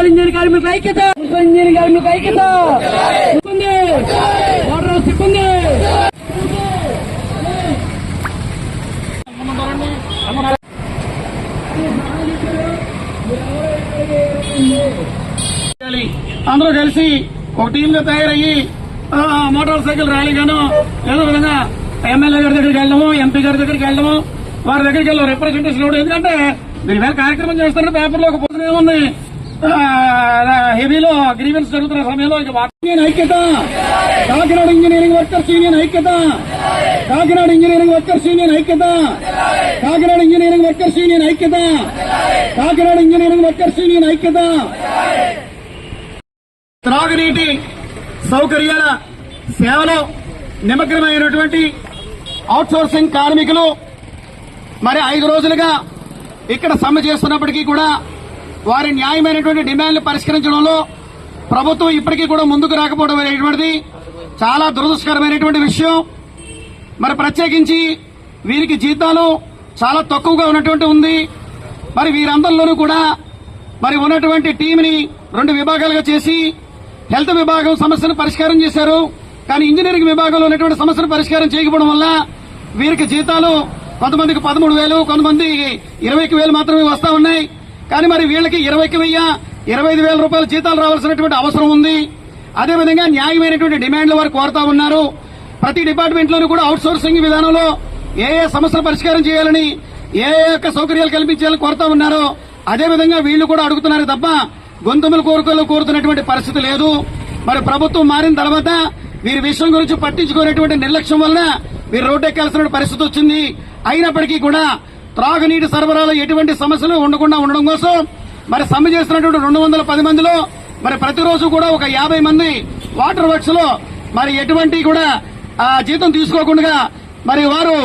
Municipal engineer కార్మికుల ఐక్యత. Municipal engineer కార్మికుల ఐక్యత. సిబ్బంది వాటర్ సిబ్బంది అందరూ కలిసి ఒక టీమ్గా తయారయ్యి మోటార్ సైకిల్ ర్యాలీగాను ఏదో విధంగా ఎమ్మెల్యే గారి దగ్గరికి వెళ్ళడము ఎంపీ గారి దగ్గరికి వెళ్ళడము వారి దగ్గరికి వెళ్ళాం రిప్రజెంటేషన్ ఎందుకంటే మీరు వేరే కార్యక్రమం చేస్తున్న పేపర్లో ఒక పొద్దున ఏముంది? హెవీలో గ్రీవెన్స్ జరుగుతున్న సమయంలో ఇక యూనియన్ ఐక్యత. కాకినాడ ఇంజనీరింగ్ వర్కర్స్ యూనియన్ ఐక్యత. కాకినాడ ఇంజనీరింగ్ వర్కర్స్ యూనియన్ ఐక్యత. కాకినాడ ఇంజనీరింగ్ వర్కర్స్ యూనియన్ ఐక్యత. కాకినాడ ఇంజనీరింగ్ వర్కర్స్ యూనియన్ ఐక్యత. త్రాగునీటి సౌకర్యాల సేవలో నిమగ్నమైనటువంటి అవుట్సోర్సింగ్ కార్మికులు మరి ఐదు రోజులుగా ఇక్కడ సమ్మె చేస్తున్నప్పటికీ కూడా వారి న్యాయమైనటువంటి డిమాండ్లు పరిష్కరించడంలో ప్రభుత్వం ఇప్పటికీ కూడా ముందుకు రాకపోవడం అనేటువంటిది చాలా దురదృష్టకరమైనటువంటి విషయం. మరి ప్రత్యేకించి వీరికి జీతాలు చాలా తక్కువగా ఉన్నటువంటి ఉంది. మరి వీరందరిలోనూ కూడా మరి ఉన్నటువంటి టీంని రెండు విభాగాలుగా చేసి హెల్త్ విభాగం సమస్యను పరిష్కారం చేశారు. కానీ ఇంజనీరింగ్ విభాగంలో ఉన్నటువంటి సమస్యను పరిష్కారం చేయకపోవడం వల్ల వీరికి జీతాలు కొంతమందికి పదమూడు వేలు కొంతమంది ఇరవైకి వేలు మాత్రమే వస్తా ఉన్నాయి. కానీ మరి వీళ్ళకి ఇరవైకి వెయ్యి ఇరవై ఐదు వేల రూపాయల జీతాలు రావాల్సినటువంటి అవసరం ఉంది. అదేవిధంగా న్యాయమైనటువంటి డిమాండ్లు వారు కోరుతా ఉన్నారు. ప్రతి డిపార్ట్మెంట్లోనూ కూడా అవుట్ సోర్సింగ్ విధానంలో ఏ ఏ సమస్యలు పరిష్కారం చేయాలని ఏ యొక్క సౌకర్యాలు కల్పించాలని కోరుతా ఉన్నారో. అదేవిధంగా వీళ్ళు కూడా అడుగుతున్నారు తప్ప గొంతుములు కోరుకోలు కోరుతున్నటువంటి పరిస్థితి లేదు. మరి ప్రభుత్వం మారిన తర్వాత వీరి విషయం గురించి పట్టించుకునేటువంటి నిర్లక్ష్యం వల్ల వీరు రోడ్డెక్కాల్సిన పరిస్థితి వచ్చింది. అయినప్పటికీ కూడా త్రాగునీటి సరఫరాలో ఎటువంటి సమస్యలు ఉండకుండా ఉండడం కోసం మరి సమ్మె చేస్తున్నటువంటి రెండు వందల పది మందిలో మరి ప్రతిరోజు కూడా ఒక యాభై మంది వాటర్ వర్క్స్లో మరి ఎటువంటి కూడా ఆ, జీతం తీసుకోకుండా మరి వారు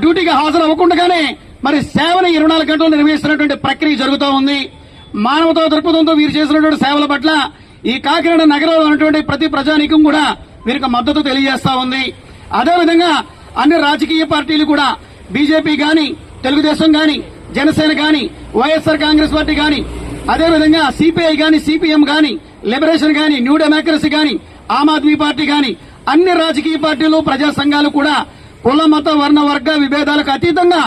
డ్యూటీకి హాజరు అవ్వకుండానే మరి సేవను ఇరవై నాలుగు గంటలు నిర్వహిస్తున్నటువంటి ప్రక్రియ జరుగుతూ ఉంది. మానవతా దృక్పథంతో వీరు చేసినటువంటి సేవల పట్ల ఈ కాకినాడ నగరంలో ఉన్నటువంటి ప్రతి ప్రజానికం కూడా వీరికి మద్దతు తెలియజేస్తా ఉంది. అదేవిధంగా అన్ని రాజకీయ పార్టీలు కూడా బీజేపీ కానీ తెలుగుదేశం గాని జనసేన గాని వైఎస్ఆర్ కాంగ్రెస్ పార్టీ గాని అదేవిధంగా సిపిఐ గాని సిపిఎం గాని లిబరేషన్ గాని న్యూ డెమోక్రసీ గాని ఆమ్ ఆద్మీ పార్టీ గాని అన్ని రాజకీయ పార్టీలు ప్రజా సంఘాలు కూడా కుల మత వర్ణ వర్గ విభేదాలకు అతీతంగా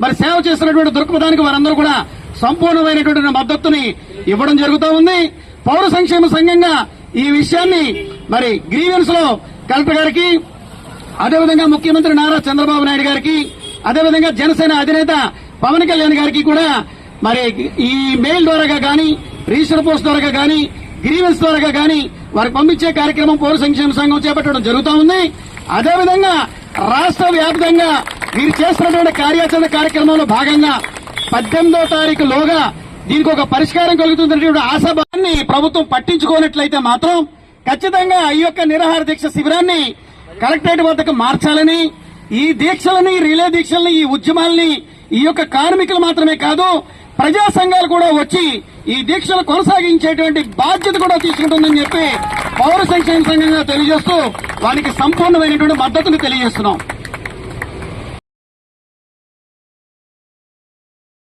మరి సేవ చేసినటువంటి దృక్పథానికి వారందరూ కూడా సంపూర్ణమైనటువంటి మద్దతుని ఇవ్వడం జరుగుతూ ఉంది. పౌర సంక్షేమ సంఘంగా ఈ విషయాన్ని మరి గ్రీవెన్స్లో కలెక్టర్ గారికి అదేవిధంగా ముఖ్యమంత్రి నారా చంద్రబాబు నాయుడు గారికి అదేవిధంగా జనసేన అధినేత పవన్ కళ్యాణ్ గారికి కూడా మరి ఈ మెయిల్ ద్వారాగా కానీ రిజిస్టర్ పోస్ట్ ద్వారాగా కానీ గ్రీవెన్స్ ద్వారాగా కానీ వారికి పంపించే కార్యక్రమం పౌర సంక్షేమ సంఘం చేపట్టడం జరుగుతూ ఉంది. అదేవిధంగా రాష్ట్ర వ్యాప్తంగా వీరు చేస్తున్నటువంటి కార్యాచరణ కార్యక్రమంలో భాగంగా పద్దెనిమిదో తారీఖు లోగా దీనికి ఒక పరిష్కారం కలుగుతున్నటువంటి ఆశాభావాన్ని ప్రభుత్వం పట్టించుకోనట్లయితే మాత్రం ఖచ్చితంగా ఈ యొక్క నిరాహార దీక్ష శిబిరాన్ని కలెక్టరేట్ వద్దకు మార్చాలని ఈ దీక్షలని రిలే దీక్షల్ని ఈ ఉద్యమాల్ని ఈ యొక్క కార్మికులు మాత్రమే కాదు ప్రజా సంఘాలు కూడా వచ్చి ఈ దీక్షలు కొనసాగించేటువంటి బాధ్యత కూడా తీసుకుంటుందని చెప్పి పౌర సంక్షేమ సంఘంగా తెలియజేస్తూ వారికి సంపూర్ణమైనటువంటి మద్దతును తెలియజేస్తున్నాం.